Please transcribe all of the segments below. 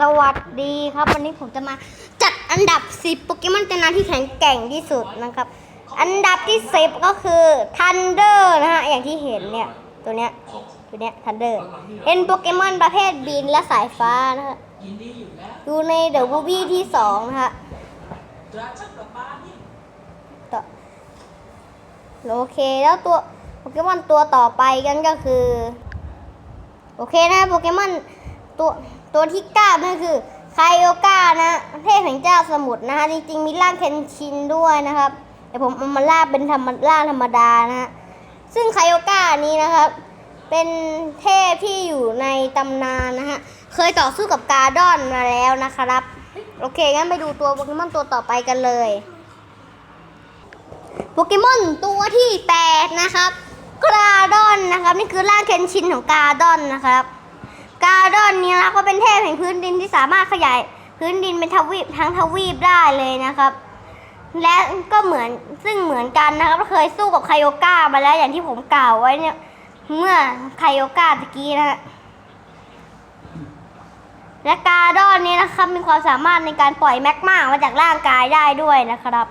สวัสดีครับวันนี้ผมจะมาจัดอันดับ 10 โปเกมอนตำนานที่แข็งแกร่งที่สุดนะครับ อันดับที่ 10 ก็คือ Thunder นะฮะอย่างที่เห็นเนี่ยตัวเนี้ยตัวเนี้ย Thunder เป็นโปเกมอนประเภทบินและสายฟ้านะฮะอยู่ในเดอะบูบี้ที่2นะฮะต่อโอเคแล้วตัวโปเกมอนตัวต่อไปกันก็คือ โอเคนะโปเกมอนตัว ตัวที่เก้านั่นคือไคโอกานะ เทพแห่งเจ้าสมุทรนะฮะ จริงๆ มีร่างเคนชินด้วยนะครับแต่ผมเอามาล่าเป็นธรรมร่าธรรมดานะฮะ ซึ่งไคโอกานี้นะครับ เป็นเทพที่อยู่ในตำนานนะฮะ เคยต่อสู้กับกาดอนมาแล้วนะครับ โอเค งั้นไปดูตัวโปเกมอนตัวต่อไปกันเลย โปเกมอนตัวที่ 8 นะครับ กาดอนนะครับ นี่คือร่างเคนชินของกาดอนนะครับ กาดอนนี่ยนะก็เป็นเทพแห่งพื้นดินที่สามารถขยายพื้นดินเป็นทวีปทั้งทวีปได้เลยนะครับ และก็เหมือนซึ่งเหมือนกันนะครับเคยสู้กับไคโอกามาแล้วอย่างที่ผมกล่าวไว้เนี่ยเมื่อไคโอกาตะกี้นะฮะและกาดอนนี้นะครับมีความสามารถในการปล่อยแมกมามาจากร่างกายได้ด้วยนะครับ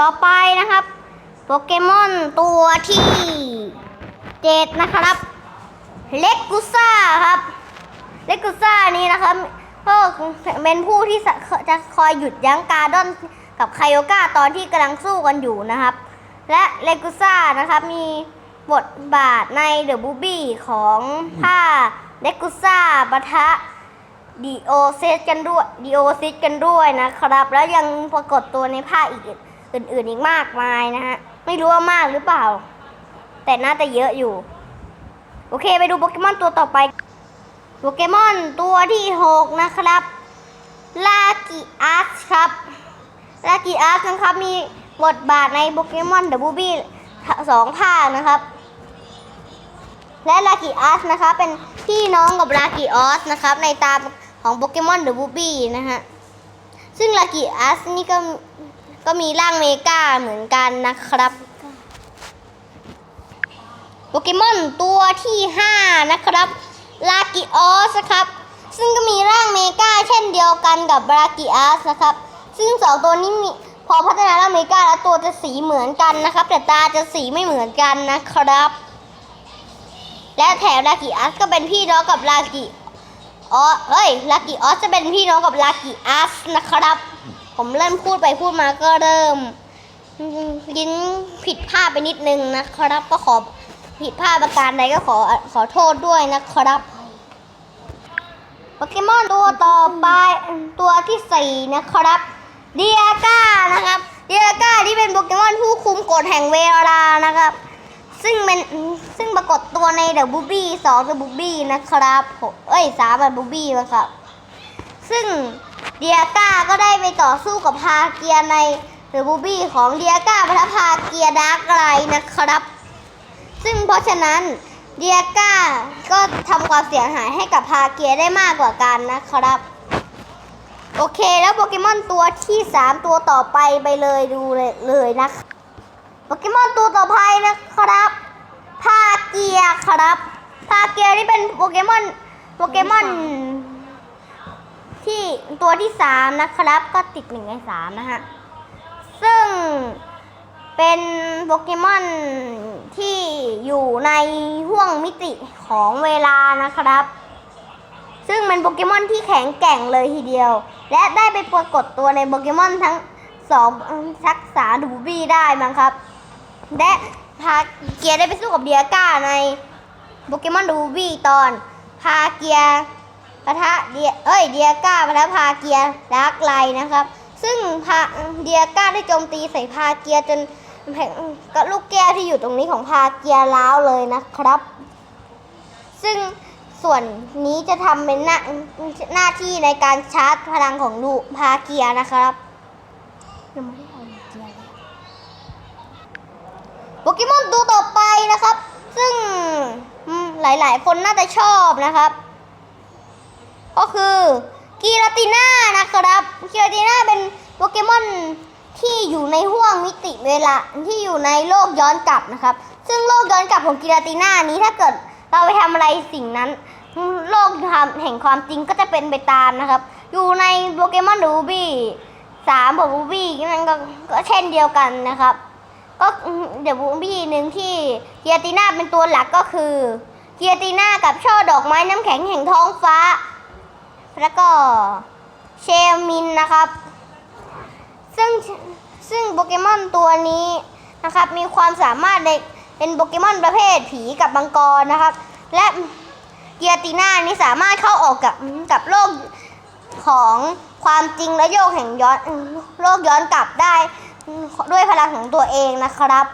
ต่อไปนะครับ โปเกมอนตัวที่เจ็ดนะครับ เลกูซ่าครับ เลกูซ่านี้นะครับก็เป็นผู้ที่จะคอยหยุดยั้งการดอนกับไคโอกาตอนที่กำลังสู้กันอยู่นะครับ และเลกูซ่านะครับมีบทบาทในเดอะบูบี้ของผ้าเลกูซ่าปะทะดีโอเซตกันด้วยดีโอซิตกันด้วยนะครับ แล้วยังปรากฏตัวในผ้าอีกอื่นๆอีกมากมายนะฮะไม่รู้ว่ามากหรือเปล่า แต่น่าจะเยอะอยู่ โอเคไปดูโปเกมอนตัวต่อไป โปเกมอนตัวที่ 6 นะครับลากิอาร์ครับลากิอาร์นะครับมีบทบาทในโปเกมอนเดอะบูบี้สองภาคนะครับ และลากิอาร์นะครับเป็นพี่น้องกับลากิออสนะครับในตามของโปเกมอนเดอะบูบี้นะฮะ ซึ่งลากิอาร์นี่ก็ก็มีร่างเมกาเหมือนกันนะครับ โปเกมอนตัวที่ 5 นะครับ ลากิออสครับ ซึ่งก็มีร่างเมกาเช่นเดียวกันกับลากิออสนะครับ ซึ่งสองตัวนี้มีพอพัฒนาร่างเมกาแล้วตัวจะสีเหมือนกันนะครับ แต่ตาจะสีไม่เหมือนกันนะครับ และแถมลากิออสก็เป็นพี่น้องกับลากิออสเอ้ย ลากิออสจะเป็นพี่น้องกับลากิออสนะครับ ผมเริ่มพูดไปพูดมาก็เริ่มลิ้นผิดพลาดไปนิดนึงนะครับ ก็ขอ ผิดพลาดประการใดก็ขอขอโทษด้วยนะครับโปเกมอนตัวต่อไปตัวที่สี่นะครับเดียก้านะครับเดียก้าที่เป็นโปเกมอนผู้คุมกฎแห่งเวลานะครับ ซึ่งเป็นซึ่งปรากฏตัวในเดอะบูบี้สองเดอะบูบี้นะครับเอ้ยสามเดอะบูบี้นะครับ ซึ่งเดียก้าก็ได้ไปต่อสู้กับพาเกียในเดอะบูบี้ของเดียก้าพัทพาเกียดาร์กไรนะครับ ซึ่งเพราะฉะนั้นเดียก้าก็ทำความเสียหายให้กับพาเกียได้มากกว่ากันนะครับ โอเคแล้วโปเกมอนตัวที่ 3 ตัวต่อไปไปเลยดูเลยเลยนะโปเกมอนตัวต่อไปนะครับพาเกียครับพาเกียนี่เป็นโปเกมอนโปเกมอนที่ตัวที่สามนะครับ ก็ติดหนึ่งในสามนะฮะ ซึ่งเป็น โปเกมอนที่อยู่ในห่วงมิติของเวลานะครับ ซึ่งเป็นโปเกมอนที่แข็งแกร่งเลยทีเดียว และได้ไปปรากฏตัวในโปเกมอนทั้งสองทักษะดูบี้ได้มั้งครับ และพาเกียร์ได้ไปสู้กับเดียก้าในโปเกมอนดูบี้ตอนพาเกียร์ปะทะเดียเอ้ยเดียก้าปะทะพาเกียร์ดาร์กไลน์นะครับ ซึ่งพาเดียก้าได้โจมตีใส่พาเกียร์จน แผงก็ลูกแก้วที่อยู่ตรงนี้ของพาเกียร์ล้าวเลยนะครับ ซึ่งส่วนนี้จะทำเป็นหน้าหน้าที่ในการชาร์จพลังของลูกพาเกียร์นะครับยังไม่ได้เอากียร์เลยโปเกมอนตัวต่อไปนะครับ ซึ่งอืมหลายๆ คนน่าจะชอบนะครับ ก็คือกีราติน่านะครับกีราติน่าเป็นโปเกมอน ที่อยู่ในห่วงมิติเวลาที่อยู่ในโลกย้อนกลับนะครับ ซึ่งโลกย้อนกลับของกีราติน่านี้ถ้าเกิดเราไปทำอะไรสิ่งนั้น โลกธรรมแห่งความจริงก็จะเป็นไปตามนะครับ อยู่ในโปเกมอนรูบี้สามบวกรูบี้นั่นก็ก็เช่นเดียวกันนะครับ ก็เดี๋ยวบูบี้หนึ่งที่เกียรตีน่าเป็นตัวหลักก็คือเกียรตีน่ากับช่อดอกไม้น้ำแข็งแห่งท้องฟ้า แล้วก็เชมินนะครับ ซึ่งซึ่งโปเกมอนตัวนี้นะครับ มีความสามารถในเป็นโปเกมอนประเภทผีกับมังกรนะครับ และเกียรตีน่านี้สามารถเข้าออกกับกับโลกของความจริงและโยกแห่งย้อนโลกย้อนกลับได้ด้วยพลังของตัวเองนะครับ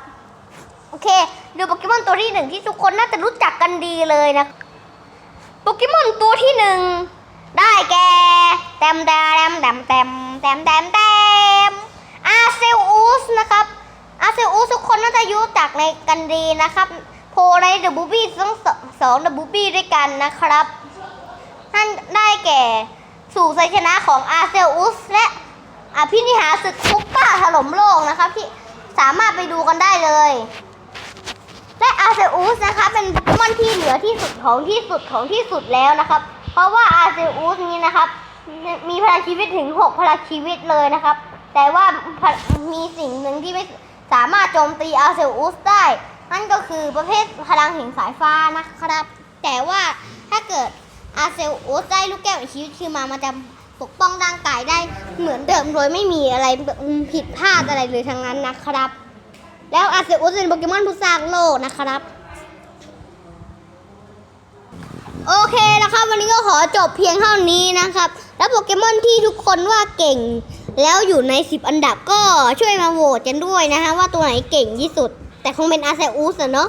โอเค ดูโปเกมอนตัวที่หนึ่งที่ทุกคนน่าจะรู้จักกันดีเลยนะโปเกมอนตัวที่หนึ่งได้แก่แตมแตมแตมแตมแตมแตมแตม เซลอุสนะครับอาเซลอุสทุกคนน่าจะรู้จักในกันดีนะครับโพลในเดอะบูบี้ทั้งสองเดอะบูบี้ด้วยกันนะครับท่านได้แก่สู่ชัยชนะของอาเซลอุสและอภินิหารศึกคุปป้าถล่มโลกนะครับ ที่สามารถไปดูกันได้เลย และอาเซอุสนะคะเป็นโปเกมอนที่เหนือที่สุดของที่สุดของที่สุดแล้วนะครับ เพราะว่าอาเซอุสนี้นะครับ มีพลังชีวิตถึง 6 พลังชีวิตเลยนะครับ แต่ว่ามีสิ่งหนึ่งที่ไม่สามารถโจมตีอาเซลอุสได้ นั่นก็คือประเภทพลังแห่งสายฟ้านะครับ แต่ว่าถ้าเกิดอาเซลอุสได้ลูกแก้วชีวิตคือมามันจะปกป้องร่างกายได้เหมือนเดิมโดยไม่มีอะไรผิดพลาดอะไรเลยทั้งนั้นนะครับ แล้วอาเซลอุสเป็นโปเกมอนผู้สร้างโลกนะครับโอเคนะครับ วันนี้ก็ขอจบเพียงเท่านี้นะครับ แล้วโปเกมอนที่ทุกคนว่าเก่ง แล้วอยู่ใน 10 อันดับก็ช่วยมาโหวตกันด้วยนะฮะว่าตัวไหนเก่งที่สุด แต่คงเป็นอาเซอุสอะเนาะ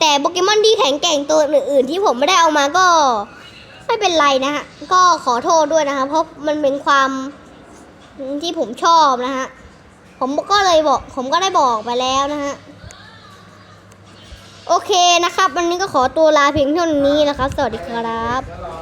แต่โปเกมอนที่แข็งแกร่งตัวอื่นๆ ที่ผมไม่ได้เอามาก็ ไม่เป็นไรนะฮะก็ขอโทษด้วยนะคะ เพราะมันเป็นความที่ผมชอบนะฮะผมก็เลยบอก ผมก็ได้บอกไปแล้วนะฮะโอเคนะครับ วันนี้ก็ขอตัวลาเพียงเท่านี้นะครับ สวัสดีครับ